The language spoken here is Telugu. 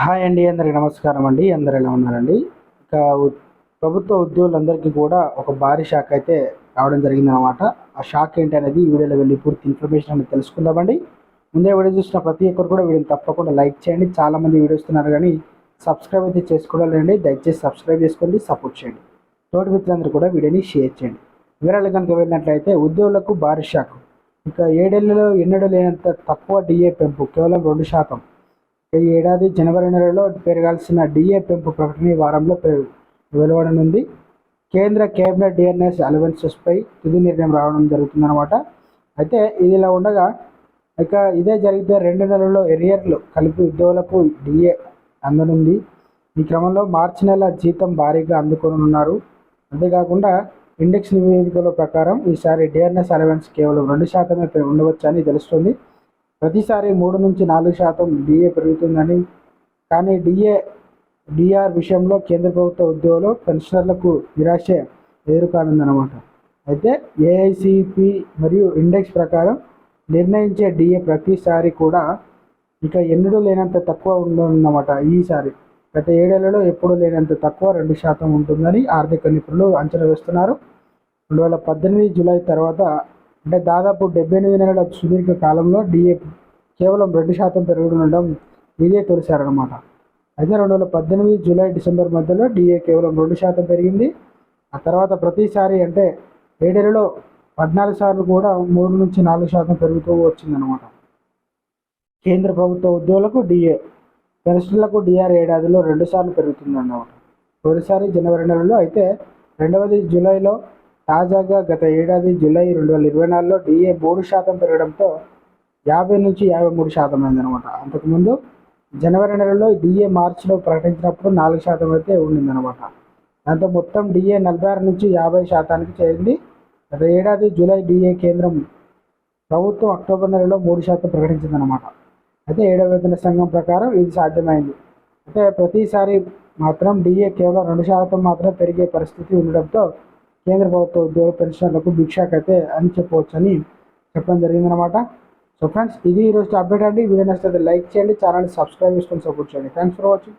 హాయ్ అండి అందరికి నమస్కారం అండి అందరు ఎలా ఉన్నారండి? ఇక ప్రభుత్వ ఉద్యోగులందరికీ కూడా ఒక భారీ షాక్ అయితే రావడం జరిగిందనమాట ఆ షాక్ ఏంటి అనేది ఈ వీడియోలో వెళ్ళి పూర్తి ఇన్ఫర్మేషన్ అనేది తెలుసుకుందామండి. ముందే వీడియో చూసిన ప్రతి ఒక్కరు కూడా వీడియోని తప్పకుండా లైక్ చేయండి. చాలామంది వీడియో ఇస్తున్నారు కానీ సబ్స్క్రైబ్ అయితే చేసుకోవాలండి దయచేసి సబ్స్క్రైబ్ చేసుకోండి సపోర్ట్ చేయండి. తోటి మిత్రులందరూ కూడా వీడియోని షేర్ చేయండి. వివరాలు కనుక వెళ్ళినట్లయితే ఉద్యోగులకు భారీ షాక్. ఇక ఏడేళ్ళలో ఎన్నడూ లేనంత తక్కువ డిఏ పెంపు కేవలం రెండు శాతం. ఈ ఏడాది జనవరి నెలలో పెరగాల్సిన డిఏ పెంపు ప్రకటన ఈ వారంలో వెలువడనుంది. కేంద్ర కేబినెట్ డిఎన్ఎస్ అలవెన్సెస్పై తుది నిర్ణయం రావడం జరుగుతుందన్నమాట. అయితే ఇది ఇలా ఉండగా ఇక ఇదే జరిగితే రెండు నెలల్లో ఎరియర్లు కలిపి ఉద్యోగులకు డిఏ అందనుంది. ఈ క్రమంలో మార్చి నెల జీతం భారీగా అందుకోనున్నారు. అంతేకాకుండా ఇండెక్స్ నివేదికల ప్రకారం ఈసారి డిఆర్ఎస్ అలవెన్స్ కేవలం రెండు శాతమే ఉండవచ్చని తెలుస్తుంది. ప్రతిసారి మూడు నుంచి నాలుగు శాతం డిఏ పెరుగుతుందని కానీ డిఏ డిఆర్ విషయంలో కేంద్ర ప్రభుత్వ ఉద్యోగులు పెన్షనర్లకు నిరాశ ఎదుర్కానుందన్నమాట. అయితే ఏఐసిపి మరియు ఇండెక్స్ ప్రకారం నిర్ణయించే డిఏ ప్రతిసారి కూడా ఇక ఎన్నడూ లేనంత తక్కువ ఉందన్నమాట ఈసారి. గత ఏడేళ్ళలో ఎప్పుడూ లేనంత తక్కువ రెండు శాతం ఉంటుందని ఆర్థిక నిపుణులు అంచనా వేస్తున్నారు. రెండు వేల పద్దెనిమిది జూలై తర్వాత అంటే దాదాపు డెబ్బై ఎనిమిది నెలల సుదీర్ఘ కాలంలో డిఏ కేవలం రెండు శాతం పెరుగుతుండడం ఇదే తొలిసారనమాట అయితే రెండు వేల పద్దెనిమిది జూలై డిసెంబర్ మధ్యలో డిఏ కేవలం రెండు శాతం పెరిగింది. ఆ తర్వాత ప్రతిసారి అంటే ఏడేళ్ళలో పద్నాలుగు సార్లు కూడా మూడు నుంచి నాలుగు శాతం పెరుగుతూ వచ్చిందనమాట కేంద్ర ప్రభుత్వ ఉద్యోగులకు డిఏ పెన్షన్లకు డిఆర్ ఏడాదిలో రెండు సార్లు పెరుగుతుందన్నమాట. తొలిసారి జనవరి నెలలో అయితే రెండవది జూలైలో తాజాగా గత ఏడాది జూలై రెండు వేల ఇరవై నాలుగులో డిఏ మూడు శాతం పెరగడంతో యాభై నుంచి యాభై మూడు శాతం అయిందనమాట అంతకుముందు జనవరి నెలలో డిఏ మార్చిలో ప్రకటించినప్పుడు నాలుగు శాతం అయితే ఉండిందనమాట దాంతో మొత్తం డిఏ నలభై ఆరు నుంచి యాభై శాతానికి చేరింది. గత ఏడాది జూలై డిఏ కేంద్రం ప్రభుత్వం అక్టోబర్ నెలలో మూడు శాతం ప్రకటించిందనమాట అయితే ఏడవ వేతన సంఘం ప్రకారం ఇది సాధ్యమైంది. అయితే ప్రతిసారి మాత్రం డిఏ కేవలం రెండు శాతం మాత్రమే పెరిగే పరిస్థితి ఉండడంతో కేంద్ర ప్రభుత్వ ఉద్యోగ పెన్షనర్లకు భిక్షాక్ అయితే అని చెప్పవచ్చని చెప్పడం జరిగిందనమాట సో ఫ్రెండ్స్ ఇది ఈరోజు అప్డేట్ అండి. వీడియో నచ్చితే లైక్ చేయండి ఛానల్ సబ్స్క్రైబ్ చేసుకొని సపోర్ట్ చేయండి. Thanks for watching